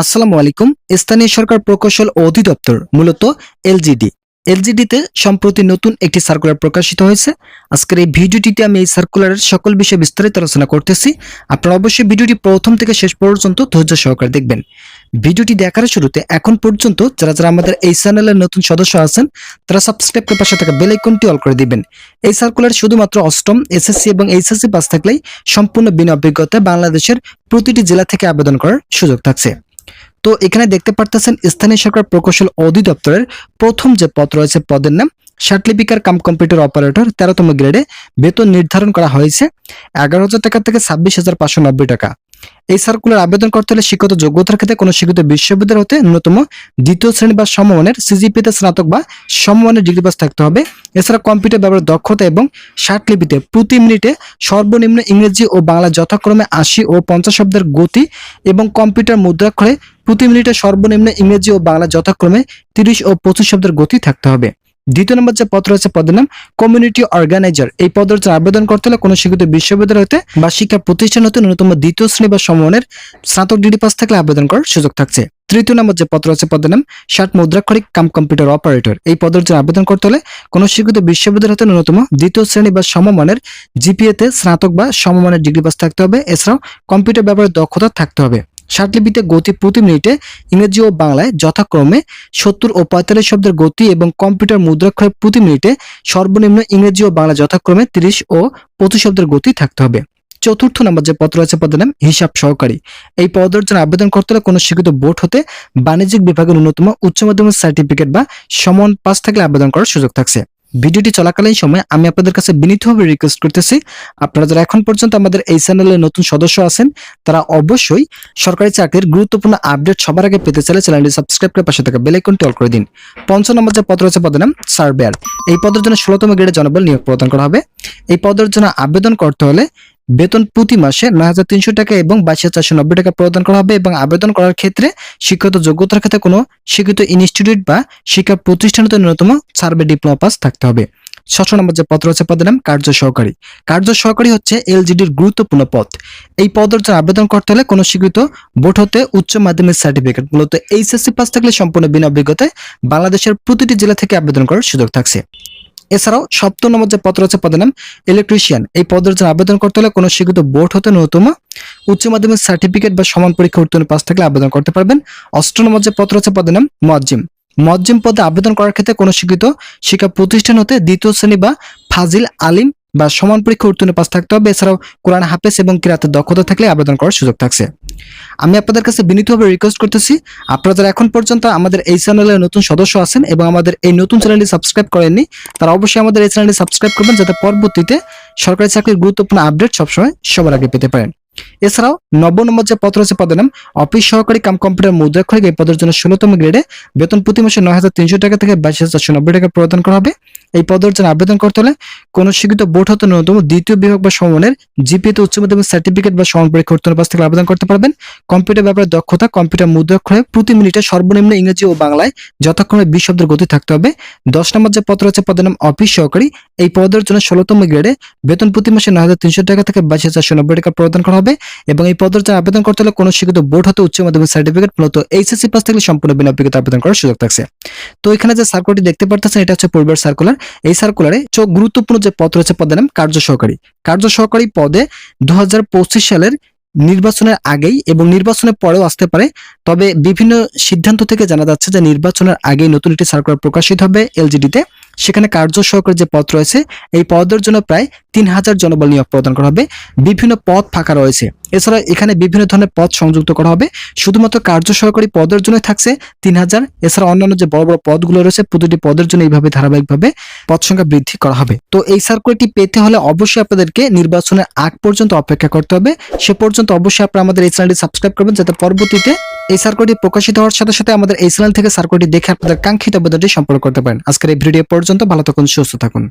আসসালামু আলাইকুম। স্থানীয় সরকার প্রকৌশল ও অধিদপ্তর, মূলত এলজিডি। এলজিডিতে সম্প্রতি নতুন একটি সার্কুলার প্রকাশিত হয়েছে। আজকের এই ভিডিওটিতে আমি এই সার্কুলারের সকল বিষয়ে বিস্তারিত আলোচনা করতেছি। আপনারা অবশ্যই ভিডিওটি প্রথম থেকে শেষ পর্যন্ত ধৈর্য সহকারে দেখবেন। ভিডিওটি দেখার শুরুতে এখন পর্যন্ত যারা যারা আমাদের এই চ্যানেলের নতুন সদস্য আছেন, তারা সাবস্ক্রাইব করে পাশে থাকা বেল আইকনটি অল করে দিবেন। এই সার্কুলার শুধুমাত্র অষ্টম এসএসসি এবং এইচএসসি পাস থাকলেই সম্পূর্ণ বিনা অভিজ্ঞতায় বাংলাদেশের প্রতিটি জেলা থেকে আবেদন করার সুযোগ থাকছে। তো এখানে দেখতে পারতেছেন স্থানীয় সরকার প্রকৌশল অধিদপ্তরের প্রথম যে পদ রয়েছে, পদের নাম সার্টিফিকার কাম কম্পিউটার অপারেটর, তেরোতম গ্রেডে বেতন নির্ধারণ করা হয়েছে এগারো হাজার টাকা থেকে ছাব্বিশ হাজার পাঁচশো নব্বই টাকা। এই সার্কুলার আবেদন করতে হলে শিক্ষিত যোগ্যতার ক্ষেত্রে কোনো শিক্ষিত বিশ্ববিদ্যালয় হতে ন্যূনতম দ্বিতীয় শ্রেণি বা সমমানের সিজিপিতে স্নাতক বা সমমানের ডিগ্রি পাস থাকতে হবে। এছাড়া কম্পিউটার ব্যবহার দক্ষতা এবং লিপিতে প্রতি মিনিটে সর্বনিম্ন ইংরেজি ও বাংলা যথাক্রমে আশি ও পঞ্চাশ শব্দের গতি এবং কম্পিউটার মুদ্রাক্ষরে প্রতি মিনিটে সর্বনিম্ন ইংরেজি ও বাংলা যথাক্রমে তিরিশ ও পঁচিশ শব্দের গতি থাকতে হবে। দ্বিতীয় নম্বর যে পদ রয়েছে, পদের নাম কমিউনিটি অর্গানাইজার এই পদের জন্য আবেদন করতে হলে কোনো শিক্ষিত বিশ্ববিদ্যালয় হতে বা শিক্ষা প্রতিষ্ঠান হতে ন্যূনতম দ্বিতীয় শ্রেণি বা সমমানের স্নাতক ডিগ্রি পাস থাকলে আবেদন করার সুযোগ থাকছে। তৃতীয় নম্বর যে পত্র আছে পদের নাম ষাট মুদ্রাক্ষরিক কাম কম্পিউটার অপারেটর এই পদের জন্য আবেদন করতে হলে কোনো শিক্ষিত বিশ্ববিদ্যালয় হতে ন্যূনতম দ্বিতীয় শ্রেণি বা সমমানের জিপিএতে স্নাতক বা সমমানের ডিগ্রি পাস থাকতে হবে। এছাড়াও কম্পিউটার ব্যবহারের দক্ষতা থাকতে হবে। ষাটলিপিতে গতি প্রতি মিনিটে ইংরেজি ও বাংলায় যথাক্রমে সত্তর ও পঁয়তাল্লিশ শব্দের গতি এবং কম্পিউটার মুদ্রাক্ষরে প্রতি মিনিটে সর্বনিম্ন ইংরেজি ও বাংলা যথাক্রমে তিরিশ ও পঁচিশ শব্দের গতি থাকতে হবে। চতুর্থ নম্বর যে পদ রয়েছে পদের নাম হিসাব সহকারী। এই পদের জন্য আবেদন করতে হলে কোনো শিক্ষিত বোর্ড হতে বাণিজ্যিক বিভাগের ন্যূনতম উচ্চ মাধ্যমিক সার্টিফিকেট বা সমান পাস থাকলে আবেদন করার সুযোগ থাকছে। ভিডিওটি চলাকালীন সময় আমি আপনাদের কাছে বিনীতভাবে রিকোয়েস্ট করতেছি, আপনারা যারা এখন পর্যন্ত আমাদের এই চ্যানেলে নতুন সদস্য আছেন, তারা অবশ্যই সরকারি চাকরির গুরুত্বপূর্ণ আপডেট সবার আগে পেতে চাইলে চ্যানেলটি সাবস্ক্রাইব করে পাশে থাকা বেলাইকনটি অল করে দিন। পঞ্চম নম্বর যে পদ রয়েছে পদের নাম সার্ভেয়ার এই পদের জন্য ষোলোতম গ্রেডে জনবল নিয়োগ প্রদান করা হবে। এই পদের জন্য আবেদন করতে হলে বেতন প্রতি মাসে নয় হাজার তিনশো টাকা এবং বাইশ হাজার নব্বই টাকা প্রদান করা হবে এবং আবেদন করার ক্ষেত্রে শিক্ষিত যোগ্যতার ক্ষেত্রে কোনো শিক্ষিত ইনস্টিটিউট বা শিক্ষা প্রতিষ্ঠানতে ন্যূনতম সার্ভে ডিপ্লোমা পাস থাকতে হবে। ষষ্ঠ নম্বর যে পদ রয়েছে পদের নাম কার্য সহকারী। কার্য সহকারী হচ্ছে এলজিডির গুরুত্বপূর্ণ পদ। এই পদের জন্য আবেদন করতে হলে কোনো স্বীকৃত বোর্ড হতে উচ্চ মাধ্যমিক সার্টিফিকেট, মূলত এইচএসসি পাস থাকলে সম্পূর্ণ বিনা অভিজ্ঞতায় বাংলাদেশের প্রতিটি জেলা থেকে আবেদন করার সুযোগ থাকছে। এছাড়াও সপ্তম নম্বর যে পদ রয়েছে পদের নাম ইলেকট্রিশিয়ান এই পদের জন্য আবেদন করতে হলে কোনো স্বীকৃত বোর্ড হতে ন্যূনতম উচ্চ মাধ্যমিক সার্টিফিকেট বা সমান পরীক্ষা উত্তীর্ণ পাস থাকলে আবেদন করতে পারবেন। অষ্টম নম্বর যে পদ রয়েছে পদের নাম মুয়াজ্জিম। মজ্জিম পদে আবেদন করার ক্ষেত্রে কোনো স্বীকৃত শিক্ষা প্রতিষ্ঠান হতে দ্বিতীয় শ্রেণি বা ফাজিল, আলিম বা সমান পরীক্ষা উত্তীর্ণ পাস থাকতে হবে। এছাড়াও কোরআন হাফেজ এবং কিরাতের দক্ষতা থাকলে আবেদন করার সুযোগ থাকছে। আমি আপনাদের কাছে বিনীতভাবে রিকোয়েস্ট করতেছি, আপনারা যারা এখন পর্যন্ত আমাদের এই চ্যানেলের নতুন সদস্য আছেন এবং আমাদের এই নতুন চ্যানেলটি সাবস্ক্রাইব করেননি, তারা অবশ্যই আমাদের এই চ্যানেলটি সাবস্ক্রাইব করবেন যাতে পরবর্তীতে সরকারি চাকরির গুরুত্বপূর্ণ আপডেট সবসময় সবার আগে পেতে পারেন। এছাড়াও নব্বই নম্বর যে পদ রয়েছে পদের নাম, অফিস সহকারী কাম কম্পিউটার মুদ্রাক্ষরিক এই পদের জন্য ষোলতম গ্রেডে বেতন প্রতি মাসে নয় হাজার তিনশো টাকা থেকে বাইশ হাজার চারশো নব্বই টাকা প্রদান করা হবে। এই পদের জন্য আবেদন করতে হলে কোনো স্বীকৃত বোর্ড হতে ন্যূনতম দ্বিতীয় বিভাগ বা সমমানের জিপিএতে উচ্চ মাধ্যমিক সার্টিফিকেট বা সমান পরীক্ষা উত্তীর্ণ পাস থেকে আবেদন করতে পারবেন। কম্পিউটার ব্যাপারে দক্ষতা কম্পিউটার মুদ্রাক্ষরে প্রতি মিনিটে সর্বনিম্ন ইংরেজি ও বাংলায় যথাক্রমে বিশ শব্দের গতি থাকতে হবে। দশ নম্বর যে পত্র আছে পদের নাম অফিস সহকারী এই পদের জন্য ষোলতম গ্রেডে বেতন প্রতি মাসে নয় হাজার তিনশো টাকা থেকে বাইশ হাজার নব্বই টাকা প্রদান করা হবে এবং এই পদের জন্য আবেদন করতে হলে কোনো শিক্ষিত বোর্ড হতে উচ্চ মাধ্যমিক সার্টিফিকেট মূলত এইচএসসি পাস থাকলে সম্পূর্ণ বিনা অভিজ্ঞতা আবেদন করার সুযোগ থাকছে। তো এখানে যে সার্কুলারটি দেখতে পারতেছেন, এটা হচ্ছে পূর্বের সার্কুলার এই সার্কুলারে চোখ গুরুত্বপূর্ণ যে পদ রয়েছে, পদের নাম কার্য সহকারী কার্য সহকারী পদে দু হাজার পঁচিশ সালের নির্বাচনের আগেই এবং নির্বাচনের পরেও আসতে পারে, তবে বিভিন্ন সিদ্ধান্ত থেকে জানা যাচ্ছে যে নির্বাচনের আগেই নতুন একটি সার্কুলার প্রকাশিত হবে এলজিডিতে সেখানে কার্য সহকারী যে পদ রয়েছে এই পদের জন্য প্রায় তিন হাজার জনবল নিয়োগ প্রদান করা হবে। বিভিন্ন পদ ফাঁকা রয়েছে। এছাড়া এখানে বিভিন্ন ধরনের পদ সংযুক্ত করা হবে। শুধুমাত্র কার্য সহকারী পদের জন্য থাকছে তিন হাজার এছাড়া অন্যান্য যে বড় বড় পদগুলো রয়েছে, প্রতিটি পদের জন্য এইভাবে ধারাবাহিকভাবে পদ সংখ্যা বৃদ্ধি করা হবে। তো এই সার্কুলারটি পেতে হলে অবশ্যই আপনাদেরকে নির্বাচনের আগ পর্যন্ত অপেক্ষা করতে হবে। সে পর্যন্ত অবশ্যই আপনারা আমাদের এই চ্যানেলটি সাবস্ক্রাইব করবেন, যাতে পরবর্তীতে এই সার্কুলারটি প্রকাশিত হওয়ার সাথে সাথে আমাদের এই চ্যানেল থেকে সার্কুলারটি দেখে আপনাদের কাঙ্ক্ষিত আবেদনটি সম্পন্ন করতে পারেন। আজকের এই ভিডিও পর্যন্ত ভালো থাকুন, সুস্থ থাকুন।